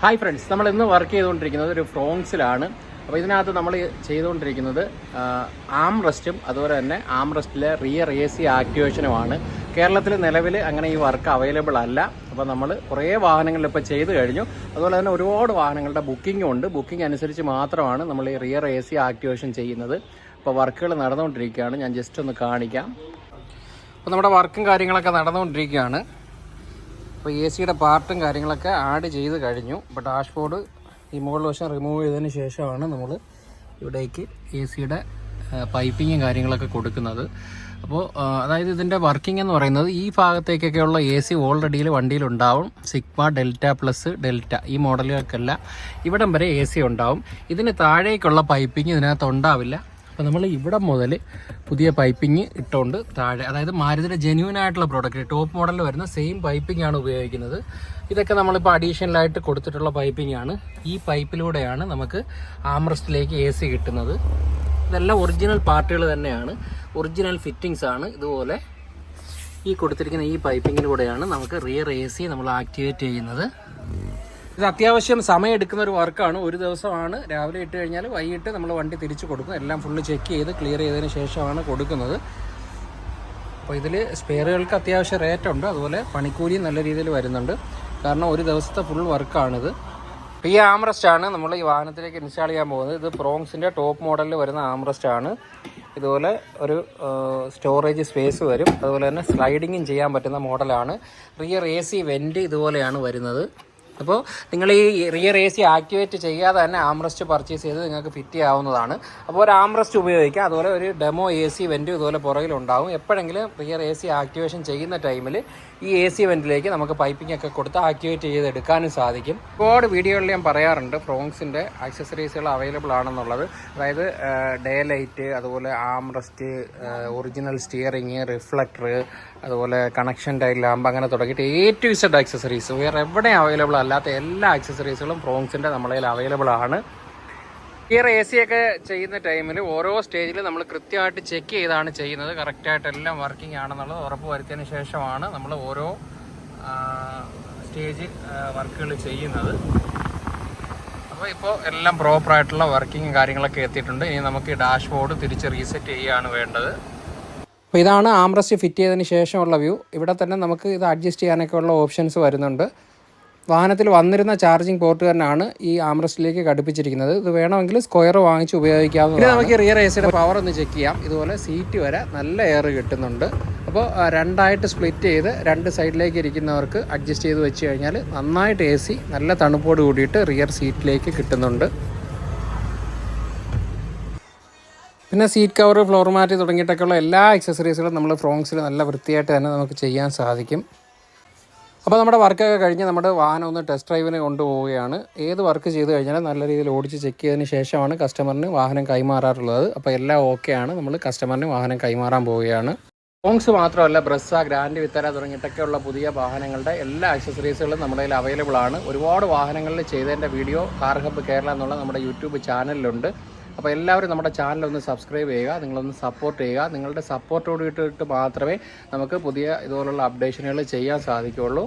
Hi friends നമ്മൾ ഇന്ന് work ചെയ്തുകൊണ്ടിരിക്കുന്നത് ഒരു ഫ്രോങ്സിലാണ് അപ്പോൾ ഇതിനകത്ത് നമ്മൾ ചെയ്തുകൊണ്ടിരിക്കുന്നത് ആം റെസ്റ്റും അതുപോലെ തന്നെ ആം റെസ്റ്റിലെ റിയർ എ സി ആക്ടിവേഷനുമാണ് കേരളത്തിൽ നിലവിൽ അങ്ങനെ ഈ വർക്ക് അവൈലബിൾ അല്ല. അപ്പോൾ നമ്മൾ കുറേ വാഹനങ്ങളിൽ ഇപ്പോൾ ചെയ്ത് കഴിഞ്ഞു. അതുപോലെ തന്നെ ഒരുപാട് വാഹനങ്ങളുടെ ബുക്കിംഗും ഉണ്ട്. ബുക്കിംഗ് അനുസരിച്ച് മാത്രമാണ് നമ്മൾ ഈ റിയർ എ സി ആക്ടിവേഷൻ ചെയ്യുന്നത്. അപ്പോൾ വർക്കുകൾ നടന്നുകൊണ്ടിരിക്കുകയാണ്. ഞാൻ ജസ്റ്റ് ഒന്ന് കാണിക്കാം. അപ്പോൾ നമ്മുടെ വർക്കും കാര്യങ്ങളൊക്കെ നടന്നുകൊണ്ടിരിക്കുകയാണ്. അപ്പോൾ എ സിയുടെ പാർട്ടും കാര്യങ്ങളൊക്കെ ആഡ് ചെയ്ത് കഴിഞ്ഞു. ഇപ്പോൾ ഡാഷ്ബോർഡ് ഈ മുകളിൽ വശം റിമൂവ് ചെയ്തതിന് ശേഷമാണ് നമ്മൾ ഇവിടേക്ക് എ സിയുടെ പൈപ്പിങ്ങും കാര്യങ്ങളൊക്കെ കൊടുക്കുന്നത്. അപ്പോൾ അതായത് ഇതിന്റെ വർക്കിംഗ് എന്ന് പറയുന്നത് ഈ ഭാഗത്തേക്കൊക്കെയുള്ള എ സി ഓൾറെഡിയിൽ വണ്ടിയിലുണ്ടാവും സിഗ്മ ഡെൽറ്റ പ്ലസ് ഡെൽറ്റ ഈ മോഡലുകൾക്കെല്ലാം ഇവിടം വരെ എ സി ഉണ്ടാവും. ഇതിന് താഴേക്കുള്ള പൈപ്പിംഗ് ഇതിനകത്ത് ഉണ്ടാവില്ല. അപ്പോൾ നമ്മൾ ഇവിടെ മുതൽ പുതിയ പൈപ്പിംഗ് ഇട്ടുകൊണ്ട് താഴെ അതായത് മാരുതിയുടെ ജെന്യൂൻ ആയിട്ടുള്ള പ്രോഡക്റ്റ് ടോപ്പ് മോഡലിൽ വരുന്ന സെയിം പൈപ്പിംഗ് ആണ് ഉപയോഗിക്കുന്നത്. ഇതൊക്കെ നമ്മളിപ്പോൾ അഡീഷണലായിട്ട് കൊടുത്തിട്ടുള്ള പൈപ്പിംഗ് ആണ്. ഈ പൈപ്പിലൂടെയാണ് നമുക്ക് ആംറസ്റ്റിലേക്ക് എ സി കിട്ടുന്നത്. ഇതെല്ലാം ഒറിജിനൽ പാർട്ടുകൾ തന്നെയാണ്. ഒറിജിനൽ ഫിറ്റിങ്സ് ആണ്. ഇതുപോലെ ഈ കൊടുത്തിരിക്കുന്ന ഈ പൈപ്പിങ്ങിലൂടെയാണ് നമുക്ക് റിയർ എ സി നമ്മൾ ആക്ടിവേറ്റ് ചെയ്യുന്നത്. ഇത് അത്യാവശ്യം സമയം എടുക്കുന്ന ഒരു വർക്കാണ്. ഒരു ദിവസമാണ്. രാവിലെ ഇട്ട് കഴിഞ്ഞാൽ വൈകിട്ട് നമ്മൾ വണ്ടി തിരിച്ചു കൊടുക്കും. എല്ലാം ഫുള്ള് ചെക്ക് ചെയ്ത് ക്ലിയർ ചെയ്തതിന് ശേഷമാണ് കൊടുക്കുന്നത്. അപ്പോൾ ഇതിൽ സ്പെയറുകൾക്ക് അത്യാവശ്യം റേറ്റ് ഉണ്ട്. അതുപോലെ പണിക്കൂലിയും നല്ല രീതിയിൽ വരുന്നുണ്ട്. കാരണം ഒരു ദിവസത്തെ ഫുൾ വർക്കാണിത് ഈ ആംറസ്റ്റ് ആണ് നമ്മൾ ഈ വാഹനത്തിലേക്ക് ഇൻസ്റ്റാൾ ചെയ്യാൻ പോകുന്നത്. ഇത് പ്രോങ്സിന്റെ ടോപ്പ് മോഡലിൽ വരുന്ന ആംറസ്റ്റ് ആണ് ഇതുപോലെ ഒരു സ്റ്റോറേജ് സ്പേസ് വരും. അതുപോലെ തന്നെ സ്ലൈഡിങ്ങും ചെയ്യാൻ പറ്റുന്ന മോഡലാണ് റിയർ എ സി വെന്റ് ഇതുപോലെയാണ് വരുന്നത്. അപ്പോൾ നിങ്ങൾ ഈ റിയർ എ സി ആക്ടിവേറ്റ് ചെയ്യാതെ തന്നെ ആംറസ്റ്റ് പർച്ചേസ് ചെയ്ത് നിങ്ങൾക്ക് ഫിറ്റ് ചെയ്യാവുന്നതാണ്. അപ്പോൾ ഒരു ആംറസ്റ്റ് ഉപയോഗിക്കാം. അതുപോലെ ഒരു ഡെമോ എ സി വെന്റ് ഇതുപോലെ പുറകിലുണ്ടാവും എപ്പോഴെങ്കിലും റിയർ എ സി ആക്ടിവേഷൻ ചെയ്യുന്ന ടൈമിൽ ഈ എ സി വെന്റിലേക്ക് നമുക്ക് പൈപ്പിംഗ് ഒക്കെ കൊടുത്ത് ആക്ടിവേറ്റ് ചെയ്തെടുക്കാനും സാധിക്കും. ഒരുപാട് വീഡിയോകളിൽ ഞാൻ പറയാറുണ്ട് ഫ്രോങ്സിന്റെ ആക്സസറീസുകൾ അവൈലബിൾ ആണെന്നുള്ളത്. അതായത് ഡേ ലൈറ്റ് അതുപോലെ ആംറസ്റ്റ് ഒറിജിനൽ സ്റ്റിയറിങ് റിഫ്ലക്ടർ അതുപോലെ കണക്ഷൻ ടൈൽ ലാമ്പ് അങ്ങനെ തുടങ്ങിയിട്ട് എ ടു ഇസഡ് ആക്സസറീസ് വേറെ എവിടെ അവൈലബിൾ അല്ലാത്ത എല്ലാ ആക്സസറീസുകളും ഫ്രോങ്സിന്റെ നമ്മളെ അവൈലബിൾ ആണ്. ഈ ഒക്കെ ചെയ്യുന്ന ടൈമിൽ ഓരോ സ്റ്റേജിൽ നമ്മൾ കൃത്യമായിട്ട് ചെക്ക് ചെയ്താണ് ചെയ്യുന്നത്. കറക്റ്റായിട്ട് എല്ലാം വർക്കിംഗ് ആണെന്നുള്ളത് ഉറപ്പ് വരുത്തിയതിന് ശേഷമാണ് നമ്മൾ ഓരോ സ്റ്റേജ് വർക്കുകൾ ചെയ്യുന്നത്. അപ്പോൾ ഇപ്പോൾ എല്ലാം പ്രോപ്പറായിട്ടുള്ള വർക്കിംഗ് കാര്യങ്ങളൊക്കെ എത്തിയിട്ടുണ്ട്. ഇനി നമുക്ക് ഡാഷ് ഡാഷ്ബോർഡ് തിരിച്ച് റീസെറ്റ് ചെയ്യുകയാണ് വേണ്ടത്. അപ്പോൾ ഇതാണ് ആംറസ്റ്റ് ഫിറ്റ് ചെയ്തതിന് ശേഷമുള്ള വ്യൂ ഇവിടെ തന്നെ നമുക്ക് ഇത് അഡ്ജസ്റ്റ് ചെയ്യാനൊക്കെ ഉള്ള ഓപ്ഷൻസ് വരുന്നുണ്ട്. വാഹനത്തിൽ വന്നിരുന്ന ചാർജിങ് പോർട്ട് തന്നെയാണ് ഈ ആംറസ്റ്റിലേക്ക് ഘടിപ്പിച്ചിരിക്കുന്നത്. ഇത് വേണമെങ്കിൽ സ്ക്വയർ വാങ്ങിച്ച് ഉപയോഗിക്കാവുന്നതാണ്. നമുക്ക് റിയർ എസിയുടെ പവർ ഒന്ന് ചെക്ക് ചെയ്യാം. ഇതുപോലെ സീറ്റ് വരെ നല്ല എയർ കിട്ടുന്നുണ്ട്. അപ്പോൾ രണ്ടായിട്ട് സ്പ്ലിറ്റ് ചെയ്ത് രണ്ട് സൈഡിലേക്ക് ഇരിക്കുന്നവർക്ക് അഡ്ജസ്റ്റ് ചെയ്ത് വെച്ച് കഴിഞ്ഞാൽ നന്നായിട്ട് എ സി നല്ല തണുപ്പോട് കൂടിയിട്ട് റിയർ സീറ്റിലേക്ക് കിട്ടുന്നുണ്ട്. പിന്നെ സീറ്റ് കവർ ഫ്ലോർ മാറ്റ് തുടങ്ങിയിട്ടൊക്കെയുള്ള എല്ലാ അക്സസറീസുകളും നമ്മൾ ഫ്രോങ്സിൽ നല്ല വൃത്തിയായിട്ട് തന്നെ നമുക്ക് ചെയ്യാൻ സാധിക്കും. അപ്പോൾ നമ്മുടെ വർക്കൊക്കെ കഴിഞ്ഞ് നമ്മുടെ വാഹനം ഒന്ന് ടെസ്റ്റ് ഡ്രൈവിന് കൊണ്ടുപോവുകയാണ്. ഏത് വർക്ക് ചെയ്ത് കഴിഞ്ഞാലും നല്ല രീതിയിൽ ഓടിച്ച് ചെക്ക് ചെയ്തതിന് ശേഷമാണ് കസ്റ്റമറിന് വാഹനം കൈമാറാറുള്ളത്. അപ്പോൾ എല്ലാം ഓക്കെയാണ് നമ്മൾ കസ്റ്റമറിന് വാഹനം കൈമാറാൻ പോവുകയാണ്. ഫോങ്സ് മാത്രമല്ല ബ്രസ്സ ഗ്രാൻഡ് വിത്തര തുടങ്ങിയിട്ടൊക്കെയുള്ള പുതിയ വാഹനങ്ങളുടെ എല്ലാ അക്സസറീസുകളും നമ്മുടെ കയ്യിൽ അവൈലബിൾ ആണ്. ഒരുപാട് വാഹനങ്ങളിൽ ചെയ്തതിന്റെ വീഡിയോ കാർ ഹബ്ബ് കേരള എന്നുള്ള നമ്മുടെ യൂട്യൂബ് ചാനലിലുണ്ട് അപ്പോൾ എല്ലാവരും നമ്മുടെ ചാനൽ ഒന്ന് സബ്സ്ക്രൈബ് ചെയ്യുക നിങ്ങളൊന്ന് സപ്പോർട്ട് ചെയ്യുക. നിങ്ങളുടെ സപ്പോർട്ടോട് ഇട്ടിട്ട് മാത്രമേ നമുക്ക് പുതിയ ഇതുപോലുള്ള അപ്ഡേഷനുകൾ ചെയ്യാൻ സാധിക്കുകയുള്ളൂ.